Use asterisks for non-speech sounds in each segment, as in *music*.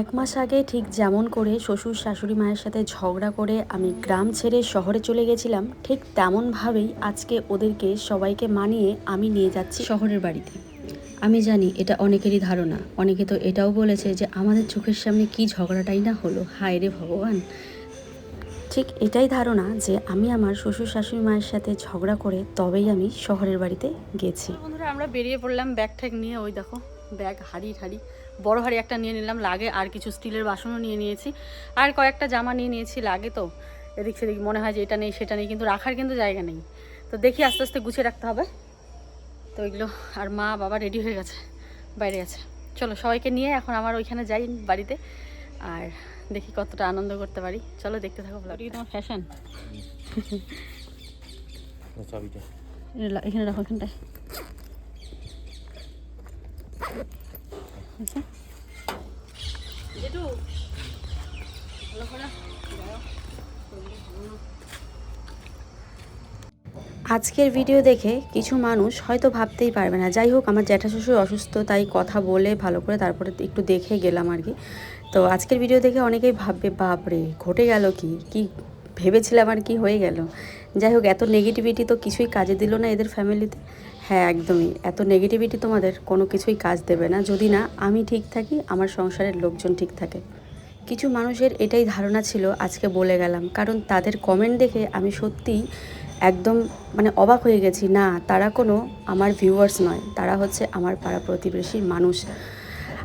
এক মাস আগে ঠিক যেমন করে শ্বশুর শাশুড়ি মায়ের সাথে ঝগড়া করে আমি গ্রাম ছেড়ে শহরে চলে গেছিলাম, ঠিক তেমনভাবেই আজকে ওদেরকে সবাইকে মানিয়ে আমি নিয়ে যাচ্ছি শহরের বাড়িতে। আমি জানি এটা অনেকেরই ধারণা, অনেকে তো এটাও বলেছে যে আমাদের চোখের সামনে কি ঝগড়াটাই না হলো, হায় রে ভগবান। ঠিক এটাই ধারণা যে আমি আমার শ্বশুর শাশুড়ি মায়ের সাথে ঝগড়া করে তবেই আমি শহরের বাড়িতে গেছি। বন্ধুরা, আমরা বেরিয়ে পড়লাম ব্যাগ ঠ্যাগ নিয়ে, ওই দেখো, ব্যাগ হাড়ি হাড়ি বড় হাড়ি একটা নিয়ে নিলাম লাগে আর কিছু স্টিলের বাসনও নিয়ে নিয়েছি। আর কয়েকটা জামা নিয়ে নিয়েছি লাগে তো। এদিক সেদিক মনে হয় যে এটা নেই সেটা নেই কিন্তু রাখার কিন্তু জায়গা নেই। তো দেখি আস্তে আস্তে গুছিয়ে রাখতে হবে। তো এগুলো আর মা বাবা রেডি হয়ে গেছে বাইরে গেছে চলো সবাইকে নিয়ে এখন আমার ওইখানে যাই বাড়িতে আর দেখি কতটা আনন্দ করতে পারি। চলো দেখতে থাকো ব্লগ তোমার ফ্যাশন চাবিটা। এখানে রাখো এখানটায়। আচ্ছা। আজকের ভিডিও দেখে কিছু মানুষ হয়তো ভাবতেই পারবে না। যাই হোক, আমার জ্যাঠা শ্বশুর অসুস্থ, তাই কথা বলে ভালো করে তারপরে একটু দেখে গেলাম আর কি। তো আজকের ভিডিও দেখে অনেকেই ভাববে, বাপরে, ঘটে গেল কি? কি ভেবেছিলাম আর কি হয়ে গেল? যাই হোক, এত নেগেটিভিটি তো কিছুই কাজে দিল না এদের ফ্যামিলিতে হ্যাঁ একদমই। এত নেগেটিভিটি তোমাদের কোনো কিছুই কাজ দেবে না। যদি না, আমি ঠিক থাকি, আমার সংসারের লোকজন ঠিক থাকে। কিছু মানুষের এটাই ধারণা ছিল, আজকে বলে গেলাম। কারণ তাদের কমেন্ট দেখে আমি সত্যিই একদম মানে অবাক হয়ে গেছি, না, তারা কোনো আমার ভিউয়ার্স নয়। তারা হচ্ছে আমার পাড়া প্রতিবেশীর মানুষ।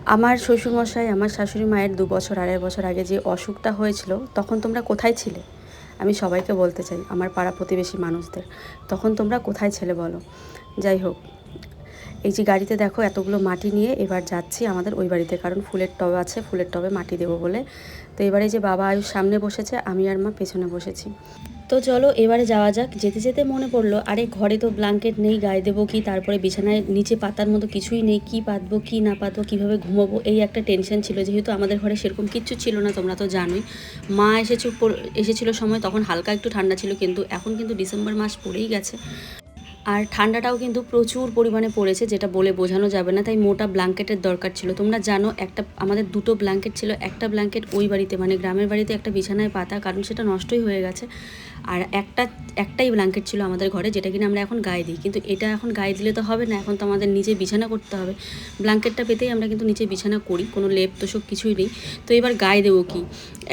আমার শ্বশুরমশাই, আমার শাশুড়ি মায়ের দু বছর, আড়াই বছর আগে যে অসুখটা হয়েছিল, তখন তোমরা কোথায় ছিলে? আমি সবাইকে বলতে চাই, আমার পাড়া প্রতিবেশী মানুষদের। তখন তোমরা কোথায় ছিলে বলো? যাই হোক, এই যে গাড়িতে দেখো এতগুলো মাটি নিয়ে এবার যাচ্ছি আমাদের ওই বাড়িতে, কারণ ফুলের টব আছে, ফুলের টবে মাটি দেবো বলে। তো এবারে যে বাবা আয়ুষ সামনে বসেছে, আমি আর মা পেছনে বসেছি। তো চলো এবারে যাওয়া যাক। যেতে যেতে মনে পড়ল, আরে ঘরে তো ব্ল্যাঙ্কেট নেই, গায়ে দেবো কি, তারপরে বিছানায় নিচে পাতার মতো কিছুই নেই, কি পাতবো, কি না পাতবো, কীভাবে ঘুমোবো, এই একটা টেনশন ছিল। যেহেতু আমাদের ঘরে সেরকম কিচ্ছু ছিল না, তোমরা তো জানোই। মা এসেছে এসেছিল সময়, তখন হালকা একটু ঠান্ডা ছিল, কিন্তু এখন কিন্তু ডিসেম্বর মাস পড়েই গেছে। আর ঠান্ডাটাও কিন্তু প্রচুর পরিমাণে পড়েছে, যেটা বলে বোঝানো যাবে না, তাই মোটা ব্ল্যাঙ্কেটের দরকার ছিল। তোমরা জানো, একটা, আমাদের দুটো ব্ল্যাঙ্কেট ছিল, একটা ব্ল্যাঙ্কেট ওই বাড়িতে মানে গ্রামের বাড়িতে একটা বিছানায় পাতা, কারণ সেটা নষ্টই হয়ে গেছে। আর একটা, একটাই ব্ল্যাঙ্কেট ছিল আমাদের ঘরে যেটা কিনা আমরা এখন গায়ে দিই। কিন্তু এটা এখন গায়ে দিলে তো হবে না, এখন তো আমাদের নিচে বিছানা করতে হবে। ব্ল্যাঙ্কেটটা পেতেই আমরা কিন্তু নিচে বিছানা করি, কোনো লেপ তোষক কিছুই নেই। তো এবার গায়ে দেবো কি?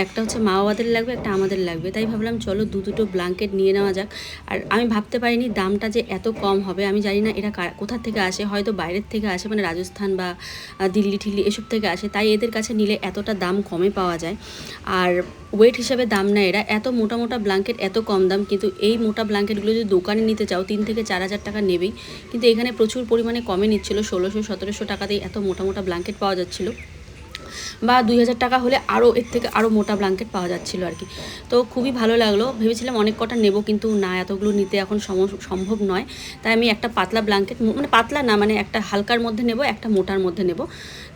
একটা হচ্ছে মা বাবাদের লাগবে, একটা আমাদের লাগবে। তাই ভাবলাম চলো দু দুটো ব্ল্যাঙ্কেট নিয়ে নেওয়া যাক। আর আমি ভাবতে পারিনি দামটা যে এত কম হবে, আমি জানি না এরা কোথা থেকে আসে, হয়তো বাইরের থেকে আসে মানে রাজস্থান বা দিল্লি, ঠিল্লি এসব থেকে আসে। তাই এদের কাছে নিলে এতটা দাম কমে পাওয়া যায়। আর ওয়েট হিসাবে দাম নেয় এরা, এত মোটা মোটা ব্ল্যাঙ্কেট এত কম দাম, কিন্তু এই মোটা ব্ল্যাঙ্কেটগুলো যদি দোকানে নিতে চাও, তিন থেকে চার হাজার টাকা নেবেই। কিন্তু এখানে প্রচুর পরিমাণে কমে নিচ্ছিল, ষোলোশো, সতেরোশো টাকাতেই এত মোটা মোটা ব্ল্যাঙ্কেট পাওয়া যাচ্ছিল। বা দুই হাজার টাকা হলে আরও এর থেকে আরও মোটা ব্ল্যাঙ্কেট পাওয়া যাচ্ছিল আর কি। তো খুবই ভালো লাগল, ভেবেছিলাম অনেক কটা নেব, কিন্তু না, এতগুলো নিতে এখন সম- সম্ভব নয়। তাই আমি একটা পাতলা ব্ল্যাঙ্কেট মানে পাতলা না মানে একটা হালকার মধ্যে নেব, একটা মোটার মধ্যে নেব।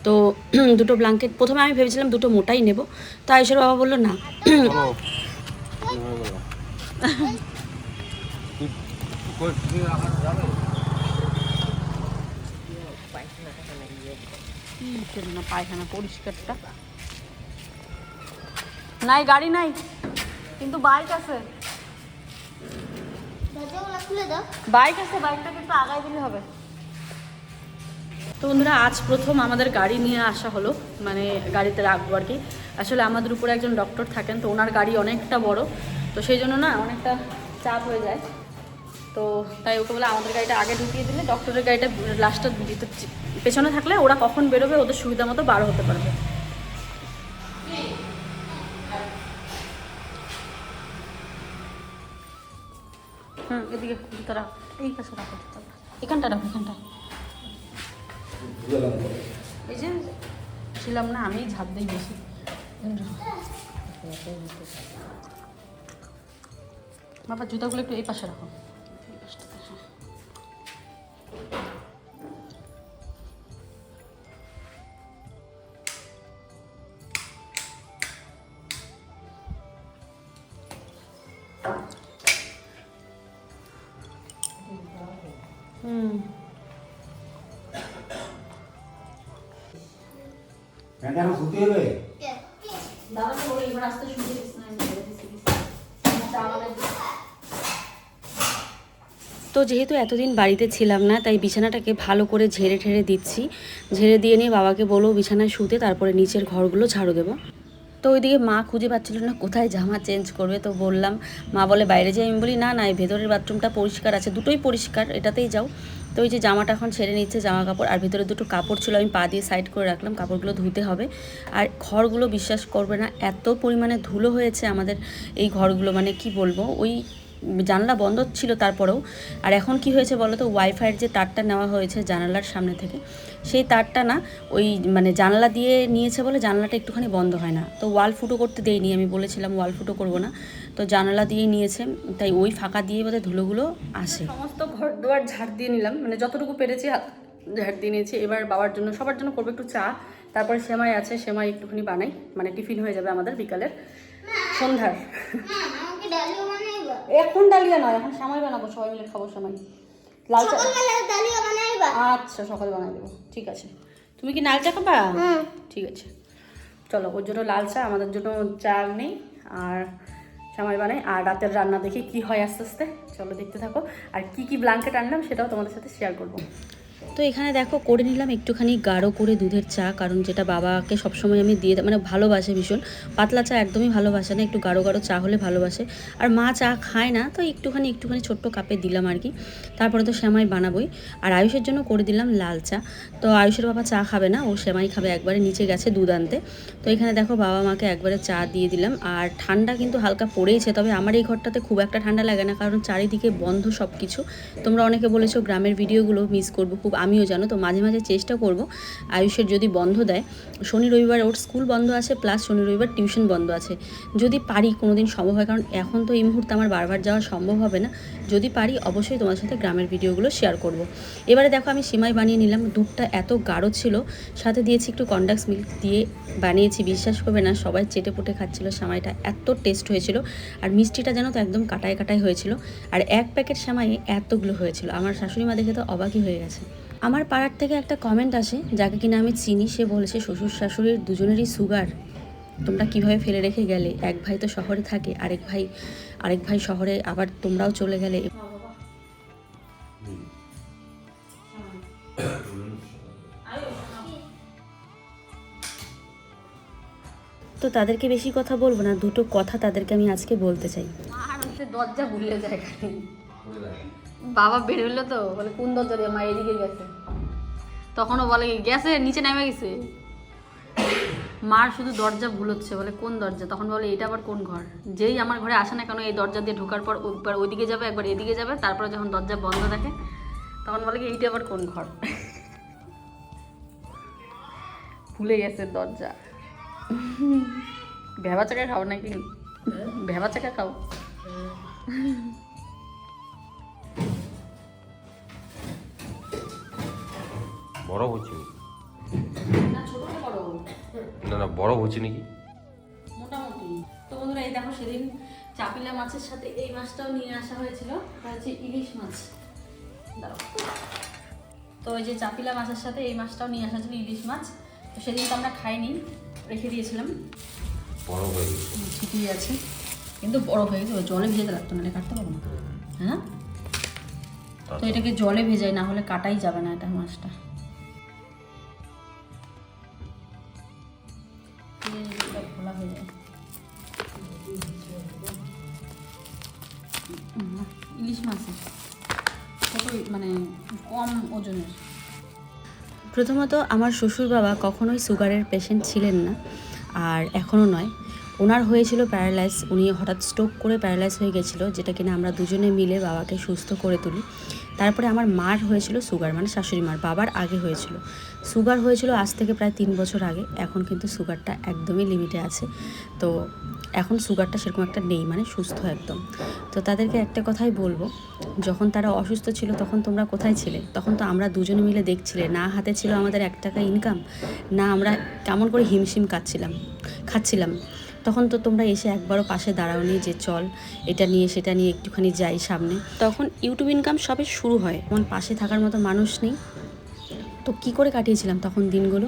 তো *clears throat* দুটো ব্ল্যাঙ্কেট, প্রথমে আমি ভেবেছিলাম দুটো মোটাই নেব। তো আয়ুষের বাবা বলল, না চলো তুই কই তুমি আমার যাবে কি ছিল পায়খানা পরিষ্কারটা। নাই, গাড়ি নাই, কিন্তু বাইক আছে। বাইক আছে বাইকটাকে একটু আগায় দিলে হবে। তো বন্ধুরা, আজ প্রথম আমাদের গাড়ি নিয়ে আসা হলো মানে গাড়িতে রাখব আর কি। আসলে আমাদের উপরে একজন ডক্টর থাকেন, তো ওনার গাড়ি অনেকটা বড়। তো সেই জন্য না অনেকটা চাপ হয়ে যায়। তো তাই ওকে বলে আমাদের গাড়িটা আগে ঢুকিয়ে দিলে ডক্টরের গাড়িটা লাস্টটা পেছনে থাকলে ওরা কখন বেরোবে ওদের সুবিধা মতো বার হতে পারবে। এদিকে রাখো। এখানটা রাখো, এখানটা। ছিলাম না, আমি ঝাঁপ দিই বেশি। বাবা জুতাগুলো একটু এই পাশে রাখো। তো যেহেতু এতদিন বাড়িতে ছিলাম না, তাই বিছানাটাকে ভালো করে ঝেড়ে ঠেড়ে দিচ্ছি। ঝেড়ে দিয়ে নিয়ে বাবাকে বলো বিছানায় শুতে, তারপরে নিচের ঘরগুলো ঝাড়ু দেবো। তো ওইদিকে মা খুঁজে পাচ্ছিল না কোথায় জামা চেঞ্জ করবে, তো বললাম, মা বলে বাইরে যাই। আমি বলি, না না ভেতরের বাথরুমটা পরিষ্কার আছে, দুটোই পরিষ্কার, এটাতেই যাও। তো ওই যে জামাটা এখন ছেড়ে নিচ্ছে জামা কাপড় আর ভিতরে দুটো কাপড় ছিল, আমি পা দিয়ে সাইড করে রাখলাম, কাপড়গুলো ধুতে হবে। আর ঘরগুলো বিশ্বাস করবে না, এত পরিমাণে ধুলো হয়েছে আমাদের এই ঘরগুলো মানে কি বলব, ওই জানলা বন্ধ ছিল তারপরেও। আর এখন কি হয়েছে বলো তো ওয়াইফাইয়ের যে তারটা নেওয়া হয়েছে জানালার সামনে থেকে, সেই তারটা না ওই মানে জানলা দিয়ে নিয়েছে বলে জানলাটা একটুখানি বন্ধ হয় না। তো ওয়াল ফুটো করতে দেয়নি আমি বলেছিলাম ওয়াল ফুটো করব না। তো জানালা দিয়েই নিয়েছে, তাই ওই ফাঁকা দিয়ে বোধহয় ধুলোগুলো আসে। সমস্ত ঘর দুয়ার ঝাড় দিয়ে নিলাম মানে যতটুকু পেরেছি ঝাড় দিয়ে নিয়েছি। এবার বাবার জন্য, সবার জন্য করব একটু চা, তারপরে সেমাই আছে, সেমাই একটুখানি বানাই মানে টিফিন হয়ে যাবে আমাদের বিকালের। সন্ধ্যার। এখন ডালিয়া নয় এখন সময় বানাবো সবাই মিলে খাব সময় লাল চা আচ্ছা সকালে বানাই দেবো ঠিক আছে। তুমি কি লাল চা খাবা ঠিক আছে। চলো ওর জন্য লাল চা আমাদের জন্য চা নেই আর সামাই বানাই। আর রাতের রান্না দেখি কি হয় আস্তে আস্তে। চলো দেখতে থাকো। আর কি কি ব্ল্যাঙ্কেট আনলাম সেটাও তোমাদের সাথে শেয়ার করব। তো এখানে দেখো, করে নিলাম একটুখানি গাঢ় করে দুধের চা, কারণ যেটা বাবাকে সবসময় আমি দিয়ে মানে ভালোবাসে ভীষণ। পাতলা চা একদমই ভালোবাসে না, একটু গাঢ় গাঢ় চা হলে ভালোবাসে। আর মা চা খায় না, তো একটুখানি একটুখানি ছোট্ট কাপে দিলাম আর কি। তারপরে তো শ্যামাই বানাবোই। আর আয়ুষের জন্য করে দিলাম লাল চা। তো আয়ুষের বাবা চা খাবে না, ও শ্যামাই খাবে একবারে নিচে গেছে দুধ আনতে। তো এখানে দেখো বাবা মাকে একবারে চা দিয়ে দিলাম। আর ঠান্ডা কিন্তু হালকা পড়েইছে, তবে আমার এই ঘরটাতে খুব একটা ঠান্ডা লাগে না, কারণ চারিদিকে বন্ধ সব কিছু তোমরা অনেকে বলেছ গ্রামের ভিডিওগুলো মিস করব, খুব আমিও জানো, তো মাঝে মাঝে চেষ্টা করব আয়ুষের যদি বন্ধ দেয়। শনি রবিবার ওর স্কুল বন্ধ আছে প্লাস শনি রবিবার টিউশন বন্ধ আছে। যদি পারি কোনো দিন সম্ভব হয়, কারণ এখন তো এই মুহূর্তে আমার বারবার যাওয়া সম্ভব হবে না। যদি পারি, অবশ্যই তোমার সাথে গ্রামের ভিডিওগুলো শেয়ার করব। এবারে দেখো, আমি সিমাই বানিয়ে নিলাম, দুধটা এত গাঢ় ছিল। সাথে দিয়েছি একটু কন্ডাক্স মিল্ক দিয়ে বানিয়েছি, বিশ্বাস করবে না, সবাই চেটে পুটে খাচ্ছিল, সামাইটা এত টেস্ট হয়েছিল। আর মিষ্টিটা যেন তো, একদম কাটায় কাটায় হয়েছিল। আর এক প্যাকেট সামাই এতগুলো হয়েছিল। আমার শাশুড়ি মা দেখে তো অবাকই হয়ে গেছে। আমার পাড়ার থেকে একটা কমেন্ট আসে, যাকে কিনা আমি চিনি, সে বলেছে, শ্বশুর শাশুড়ির দুজনেরই সুগার তোমরা কীভাবে ফেলে রেখে গেলে? এক ভাই তো শহরে থাকে, আরেক ভাই আরেক ভাই শহরে, আবার তোমরাও চলে গেলে। তো তাদেরকে বেশি কথা বলব না, দুটো কথা তাদেরকে আমি আজকে বলতে চাই। দরজা ভুলে যায় বাবা বের বেরোলো তো, বলে, কোন দরজা দিয়ে মা এদিকে গেছে? তখনও বলে, গেছে, নিচে নেমে গেছে। মার শুধু দরজা ভুল হচ্ছে, বলে, কোন দরজা? তখন বলে, এটা আবার কোন ঘর? যেই আমার ঘরে আসে না কেন, এই দরজা দিয়ে ঢোকার পর একবার ওইদিকে যাবে, একবার এদিকে যাবে, তারপরে যখন দরজা বন্ধ থাকে, তখন বলে কি, এইটা আবার কোন ঘর? ভুলে গেছে দরজা। ভেবা চাকা খাও নাকি? ভেবা চাকা খাও। বড় হচ্ছে না না বড় হচ্ছে নাকি? মোটামুটি। তো বন্ধুরা এই দেখো সেদিন চাপিলা মাছের সাথে এই মাছটাও নিয়ে আসা হয়েছিল। হচ্ছে ইলিশ মাছ। দাঁড়াও। তো ওই যে চাপিলা মাছের সাথে এই মাছটাও নিয়ে আসা ছিল ইলিশ মাছ। তো সেদিন তো আমরা খাইনি রেখে দিয়েছিলাম। বড় হয়ে গেছে। ঠিকই আছে। কিন্তু বড় হয়ে গেছে জলে ভেজে রাখতো না কাটতে পারব না। হ্যাঁ? তো এটাকে জলে ভেজাই না হলে কাটাই যাবে না এটা মাছটা। হয়ে যায়। ইলিশ মাছের ছোট মানে কম ওজনের। প্রথমত আমার শ্বশুর বাবা কখনোই সুগারের পেশেন্ট ছিলেন না আর এখনও নয়। ওনার হয়েছিল প্যারালাইজ উনি হঠাৎ স্ট্রোক করে প্যারালাইজ হয়ে গেছিল যেটা কিনা আমরা দুজনে মিলে বাবাকে সুস্থ করে তুলি। তারপরে আমার মার হয়েছিল সুগার মানে শাশুড়ি মার, বাবার আগে হয়েছিল। সুগার হয়েছিল আজ থেকে প্রায় তিন বছর আগে, এখন কিন্তু সুগারটা একদমই লিমিটে আছে। তো এখন সুগারটা সেরকম একটা নেই মানে সুস্থ একদম। তো তাদেরকে একটা কথাই বলব, যখন তারা অসুস্থ ছিল তখন তোমরা কোথায় ছিলে? তখন তো আমরা দুজনে মিলে দেখছিলে, না হাতে ছিল আমাদের এক টাকা ইনকাম না আমরা কেমন করে হিমশিম খাচ্ছিলাম খাচ্ছিলাম। তখন তো তোমরা এসে একবারও পাশে দাঁড়াওনি যে চল, এটা নিয়ে সেটা নিয়ে একটুখানি যাই সামনে। তখন ইউটিউব ইনকাম সবে শুরু হয় তখন পাশে থাকার মতো মানুষ নেই। তো কি করে কাটিয়েছিলাম তখন দিনগুলো?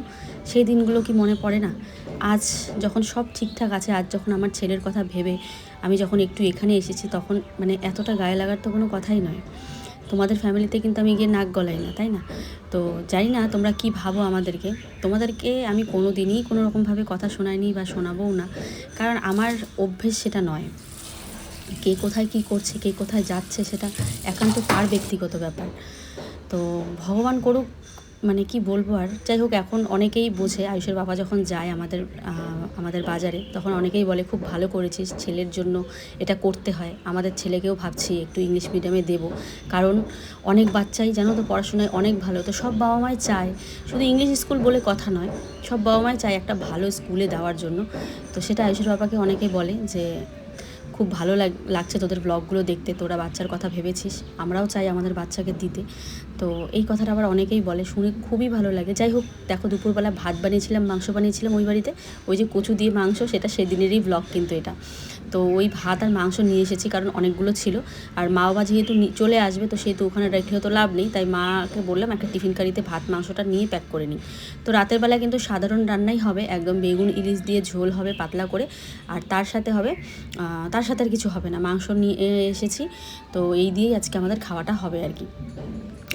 সেই দিনগুলো কি মনে পড়ে না? আজ যখন সব ঠিকঠাক আছে, আজ যখন আমার ছেলের কথা ভেবে আমি যখন একটু এখানে এসেছি, তখন মানে এতটা গায়ে লাগার তো কোনো কথাই নয়। তোমাদের ফ্যামিলিতে কিন্তু আমি গিয়ে নাক গলাই না, তাই না? তো জানি না তোমরা কি ভাবো আমাদেরকে। তোমাদেরকে আমি কোনো দিনই কোনো রকমভাবে কথা শোনাইনি বা শোনাবও না। কারণ আমার অভ্যেস সেটা নয়। কে কোথায় কি করছে, কে কোথায় যাচ্ছে সেটা একান্ত তার ব্যক্তিগত ব্যাপার। তো ভগবান করুক মানে কি বলব আর? যাই হোক, এখন অনেকেই বোঝে, আয়ুষের বাবা যখন যায় আমাদের আমাদের বাজারে, তখন অনেকেই বলে, খুব ভালো করেছিস, ছেলের জন্য এটা করতে হয়। আমাদের ছেলেকেও ভাবছি একটু ইংলিশ মিডিয়ামে দেবো। কারণ অনেক বাচ্চাই জানো তো পড়াশোনায় অনেক ভালো, তো সব বাবা মাই চায়। শুধু ইংলিশ স্কুল বলে কথা নয়, সব বাবা মাই চায় একটা ভালো স্কুলে দেওয়ার জন্য। তো সেটা আয়ুষের বাবাকে অনেকেই বলে যে খুব ভালো লাগ, লাগছে তোদের ব্লগগুলো দেখতে, তোরা বাচ্চার কথা ভেবেছিস। আমরাও চাই আমাদের বাচ্চাকে দিতে। তো এই কথাটা আবার অনেকেই বলে, শুনে খুবই ভালো লাগে। যাই হোক, দেখো দুপুরবেলা ভাত বানিয়েছিলাম, মাংস বানিয়েছিলাম ওই বাড়িতে। ওই যে কচু দিয়ে মাংস, সেটা সেদিনেরই ব্লগ কিন্তু এটা। তো ওই ভাত আর মাংস নিয়ে এসেছি কারণ অনেকগুলো ছিল। আর মা বাবা যেহেতু চলে আসবে তো সেহেতু ওখানে রেখেও তো লাভ নেই। তাই মাকে বললাম একটা টিফিন কারিতে ভাত, মাংসটা নিয়ে প্যাক করে নিই। তো রাতের বেলা কিন্তু সাধারণ রান্নাই হবে। একদম বেগুন, ইলিশ দিয়ে ঝোল হবে পাতলা করে। আর তার সাথে হবে তার সাথে আর কিছু হবে না। মাংস নিয়ে এসেছি। তো এই দিয়েই আজকে আমাদের খাওয়াটা হবে আর কি।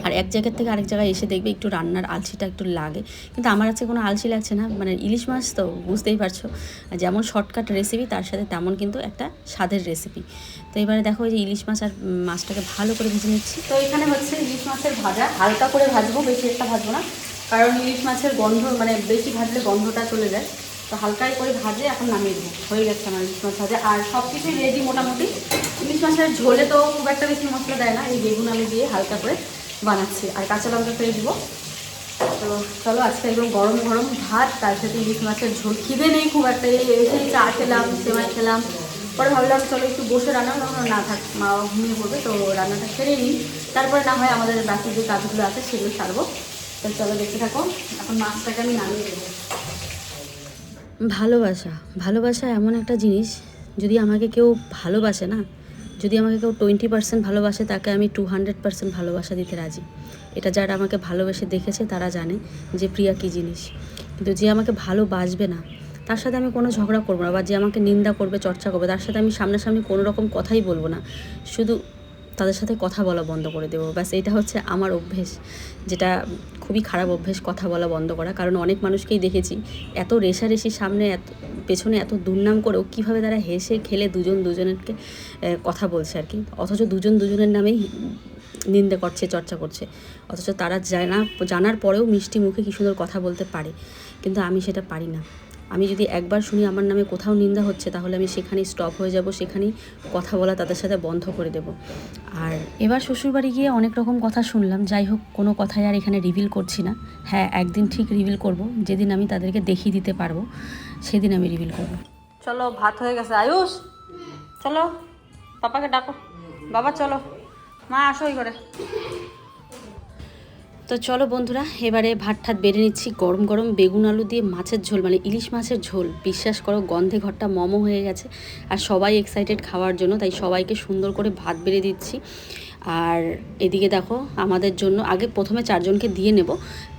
আর এক জায়গার থেকে আরেক জায়গায় এসে দেখবে একটু রান্নার আলসিটা একটু লাগে। কিন্তু আমার কাছে কোনো আলসি লাগছে না মানে ইলিশ মাছ তো বুঝতেই পারছ। যেমন শর্টকাট রেসিপি তার সাথে তেমন কিন্তু একটা স্বাদের রেসিপি তো এবারে দেখো যে ইলিশ মাছ আর মাছটাকে ভালো করে ভেজে নিচ্ছি। তো এখানে হচ্ছে ইলিশ মাছের ভাজা, হালকা করে ভাজবো, বেশি একটা ভাজবো না। কারণ ইলিশ মাছের গন্ধ মানে বেশি ভাজলে গন্ধটা চলে যায়। তো হালকাই করে ভাজে এখন নামিয়ে দেবো। হয়ে গেছে আমার ইলিশ মাছ ভাজা। আর সব কিছুই রেডি মোটামুটি। ইলিশ মাছের ঝোলে তো খুব একটা বেশি মশলা দেয় না, এই বেগুন আলু দিয়ে হালকা করে বানাচ্ছি। আর কাঁচা লঙ্কা ফেলে দিব। তো চলো, আজকে একদম গরম গরম ভাত, তার সাথে ইলিশ মাছের ঝোল। খিদে নেই খুব একটা। এসেই চা খেলাম সেমাই খেলাম। পরে ভাবলাম, চলো একটু বসে রান্না তখন না থাক, মা ঘুমিয়ে পড়বে, তো রান্নাটা সেরে নিই। তারপরে না হয় আমাদের বাকি যে কাজগুলো আছে, সেগুলো সারবো। তো চলো, দেখতে থাকো। এখন মাছটাকে আমি নামিয়ে দেবো। ভালোবাসা। ভালোবাসা এমন একটা জিনিস, যদি আমাকে কেউ ভালোবাসে না যদি আমাকে কেউ টোয়েন্টি পার্সেন্ট ভালোবাসে, তাকে আমি টু হান্ড্রেড পার্সেন্ট ভালোবাসা দিতে রাজি। এটা যারা আমাকে ভালোবেসে দেখেছে, তারা জানে যে প্রিয়া কী জিনিস। কিন্তু যে আমাকে ভালোবাসবে না, তার সাথে আমি কোনো ঝগড়া করব না, বা যে আমাকে নিন্দা করবে, চর্চা করবে, তার সাথে আমি সামনাসামনি কোনো রকম কথাই বলব না। শুধু তাদের সাথে কথা বলা বন্ধ করে দেবো। ব্যাস, এটা হচ্ছে আমার অভ্যেস, যেটা খুবই খারাপ অভ্যেস কথা বলা বন্ধ করা। কারণ অনেক মানুষকেই দেখেছি, এত রেশারেশি সামনে, এত, পেছনে এত দুর্নাম করেও কীভাবে তারা হেসে খেলে দুজন দুজনেরকে কথা বলছে আর কি। অথচ দুজন দুজনের নামেই নিন্দে করছে, চর্চা করছে। অথচ তারা জানা, জানার পরেও মিষ্টি মুখে কী সুন্দর কথা বলতে পারে। কিন্তু আমি সেটা পারি না। আমি যদি একবার শুনি আমার নামে কোথাও নিন্দা হচ্ছে, তাহলে আমি সেখানেই স্টপ হয়ে যাব, সেখানেই কথা বলা তাদের সাথে বন্ধ করে দেব। আর এবার শ্বশুরবাড়ি গিয়ে অনেক রকম কথা শুনলাম, যাই হোক কোনো কথাই আর এখানে রিভিল করছি না। হ্যাঁ একদিন ঠিক রিভিল করব, যেদিন আমি তাদেরকে দেখিয়ে দিতে পারব, সেদিন আমি রিভিল করব। চলো, ভাত হয়ে গেছে। আয়ুষ, চলো, পাপাকে ডাকো। বাবা, চলো। মা, আসো ওই করে তো চলো বন্ধুরা, এবারে ভাত ঠাত বেড়ে নিচ্ছি। গরম গরম বেগুন আলু দিয়ে মাছের ঝোল মানে ইলিশ মাছের ঝোল। বিশ্বাস করো, গন্ধে ঘরটা মমো হয়ে গেছে। আর সবাই এক্সাইটেড খাওয়ার জন্য, তাই সবাইকে সুন্দর করে ভাত বেড়ে দিচ্ছি। আর এদিকে দেখো, আমাদের জন্য, আগে প্রথমে চারজনকে দিয়ে নেব।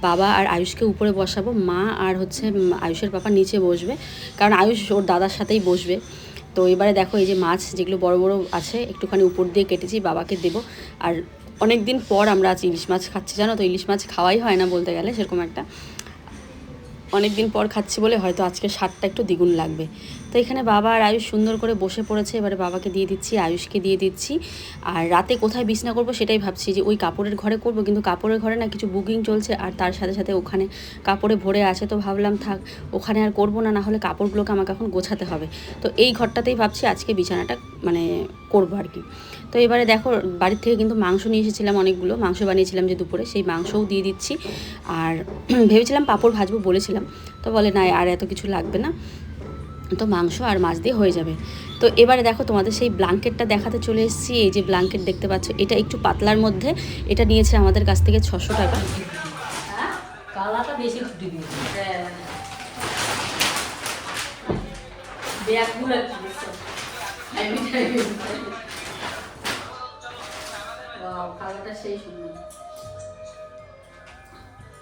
বাবা আর আয়ুষকে উপরে বসাবো। মা আর হচ্ছে আয়ুষের পাপা নিচে বসবে। কারণ আয়ুষ ওর দাদার সাথেই বসবে। তো এবারে দেখো, এই যে মাছ যেগুলো বড় বড় আছে, একটুখানি উপর দিয়ে কেটেছি, বাবাকে দেবো। আর অনেক দিন পর আমরা আজ ইলিশ মাছ খাচ্ছি, জানো তো? ইলিশ মাছ খাওয়াই হয় না বলতে গেলে, সেরকম একটা। অনেক দিন পর খাচ্ছি বলে হয়তো আজকে স্বাদটা একটু দ্বিগুণ লাগবে। তো এখানে বাবা আর আয়ুষ সুন্দর করে বসে পড়েছে। এবারে বাবাকে দিয়ে দিচ্ছি, আয়ুষকে দিয়ে দিচ্ছি। আর রাতে কোথায় বিছনা করব সেটাই ভাবছি যে ওই কাপড়ের ঘরে করব, কিন্তু কাপড়ের ঘরে না কিছু বুকিং চলছে আর তার সাথে সাথে ওখানে কাপড়ে ভরে আছে। তো ভাবলাম থাক, ওখানে আর করব না না হলে কাপড়গুলোকে আমাকে এখন গোছাতে হবে। তো এই ঘরটাতেই ভাবছি আজকে বিছানাটা মানে করব আর কি। তো এবারে দেখো, বাড়ির থেকে কিন্তু মাংস নিয়ে এসেছিলাম অনেকগুলো। মাংস বানিয়েছিলাম যে দুপুরে, সেই মাংসও দিয়ে দিচ্ছি। আর *clears throat* ভেবেছিলাম পাঁপড় ভাজবো বলেছিলাম। তো বলে, না, আর এত কিছু লাগবে না। তো মাংস আর মাছ দিয়ে হয়ে যাবে। তো এবারে দেখো তোমাদের সেই ব্ল্যাঙ্কেটটা দেখাতে চলে এসেছি। এই যে ব্ল্যাঙ্কেট দেখতে পাচ্ছ, এটা একটু পাতলার মধ্যে। এটা নিয়েছে আমাদের কাছ থেকে ছশো টাকা।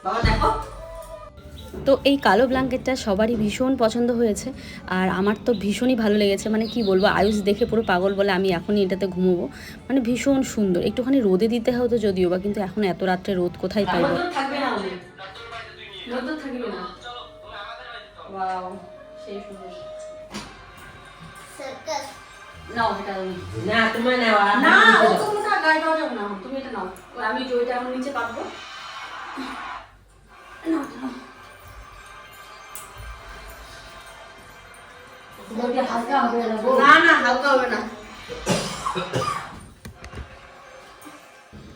বাবা, দেখো। তো এই কালো ব্ল্যাঙ্কেটটা সবারই ভীষণ পছন্দ হয়েছে আর আমার তো ভীষণই ভালো লেগেছে। মানে কি বলব আয়ুষ দেখে পুরো পাগল বলে আমি এখনই এটাতে ঘুমোবো। মানে ভীষণ সুন্দর। একটুখানি রোদে দিতে হতো যদিও বা কিন্তু এখন এত রাত্রে রোদ কোথায় পাইবো? থাকবে না আমি রোদ্দুর থাকবে না। ওয়াও সেই সুন্দর। সার্কাস নাও এটা আমি। না তোমার নেওয়া না অত মোটা গায়ে দেওয়া যাবে না। তুমি এটা নাও। আমি যে নিচে পাবো নাও, নাও। হালকা হবে না না না হালকা হবে না।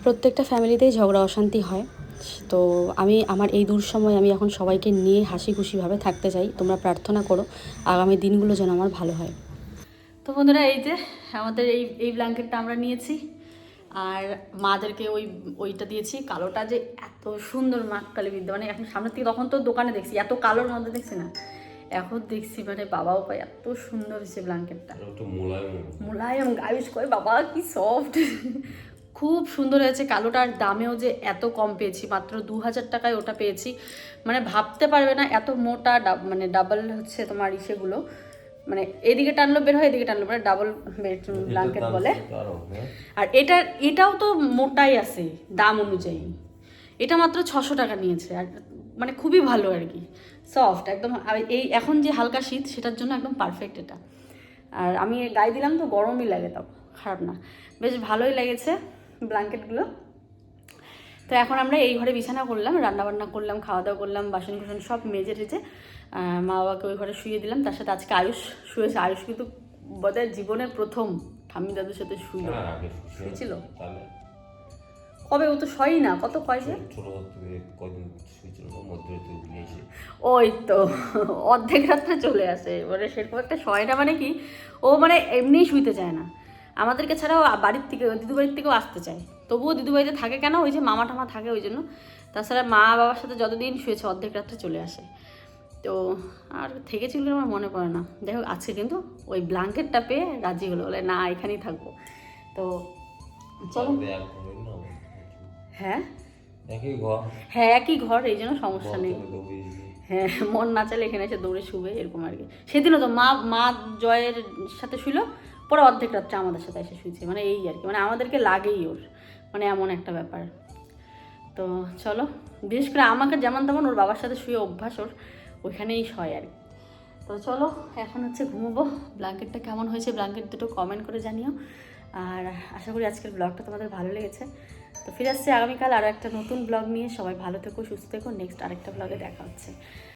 প্রত্যেকটা ফ্যামিলিতেই ঝগড়া অশান্তি হয়। তো আমি আমার এই দূর সময় আমি এখন সবাইকে নিয়ে হাসি খুশিভাবে থাকতে চাই। তোমরা প্রার্থনা করো আগামী দিনগুলো যেন আমার ভালো হয়। তো বন্ধুরা এই যে আমাদের এই এই ব্ল্যাঙ্কেটটা আমরা নিয়েছি। আর মাদেরকে ওই ওইটা দিয়েছি। কালোটা যে এত সুন্দর মাককালি বিদ্যা মানে এখন সামনের থেকে তখন তো দোকানে দেখছি এত কালোর মধ্যে দেখছি না। এখন দেখছি মানে বাবাও পায় এত সুন্দর হয়েছে ব্ল্যাঙ্কেটটা। মোলায়েম। গাইস কয় বাবা কি সফট খুব সুন্দর হয়েছে কালোটার দামেও যে এত কম পেয়েছি মাত্র দু হাজার টাকায় ওটা পেয়েছি। মানে ভাবতে পারবে না এত মোটা ডাব- মানে ডাবল হচ্ছে তোমার ইসেগুলো। মানে এদিকে টানলো বের হয় এদিকে টানলো মানে ডাবল ব্ল্যাঙ্কেট বলে। হ্যাঁ? আর এটা এটাও তো মোটাই আছে দাম অনুযায়ী। এটা মাত্র ছশো টাকা নিয়েছে আর মানে খুবই ভালো আর কি। সফট একদম এই এখন যে হালকা শীত সেটার জন্য একদম পারফেক্ট এটা। আর আমি গায়ে দিলাম তো গরমই লাগে তাও খারাপ না। বেশ ভালোই লেগেছে ব্ল্যাঙ্কেটগুলো। তো এখন আমরা এই ঘরে বিছানা করলাম রান্না বান্না করলাম খাওয়া দাওয়া করলাম বাসন কুসন সব মেজে টেজে মা বাবাকে ওই ঘরে শুয়ে দিলাম। তার সাথে আজকে আয়ুষ শুয়েছে। আয়ুষ কিন্তু বোধহয় জীবনের প্রথম ঠাম্মি দাদুর সাথে শুয়ে হ্যাঁ, শুয়েছিল? কবে ও তো শয়ই না কত কয় যে? ছোট থেকে কদিন শুয়েছিল না মধ্যরাতে উঠে এসে ওই তো অর্ধেক রাত্রে চলে আসে। মানে সেরকম একটা শয় না মানে কি ও মানে এমনিই শুইতে চায় না। আমাদেরকে ছাড়াও বাড়ির থেকে দিদু বাড়ির থেকেও আসতে চায়। তবুও দিদু বাড়িতে থাকে কেন? ওই যে মামা টামা থাকে ওই জন্য। তাছাড়া মা বাবার সাথে যতদিন শুয়েছে অর্ধেক রাত্রে চলে আসে। তো আর থেকেছিল আমার মনে পড়ে না। যাই হোক আজকে কিন্তু ওই ব্ল্যাঙ্কেটটা পেয়ে রাজি হলো। বলে না এখানেই থাকব। তো চলো। হ্যাঁ? একই ঘর। হ্যাঁ একই ঘর এই জন্য সমস্যা নেই। হ্যাঁ মন না চাইলে এখানে এসে দৌড়ে শুবে এরকম আর কি। সেদিনও তো মা মা জয়ের সাথে শুলো পরে অর্ধেক রাত্রে আমাদের সাথে এসে শুয়েছে মানে এই আর কি মানে আমাদেরকে লাগেই ওর মানে এমন একটা ব্যাপার। তো চলো বিশেষ করে আমাকে যেমন তেমন ওর বাবার সাথে শুয়ে অভ্যাস ওর ওইখানেই শয় আর কি। তো চলো এখন হচ্ছে ঘুমোবো। ব্ল্যাঙ্কেটটা কেমন হয়েছে ব্ল্যাঙ্কেট দুটো কমেন্ট করে জানিও। আর আশা করি আজকের ব্লগটা তোমাদের ভালো লেগেছে। তো ফিরে আসছি আগামীকাল আরও একটা নতুন ব্লগ নিয়ে। সবাই ভালো থেকো, সুস্থ থেকো। নেক্সট আরেকটা ব্লগে দেখা হচ্ছে।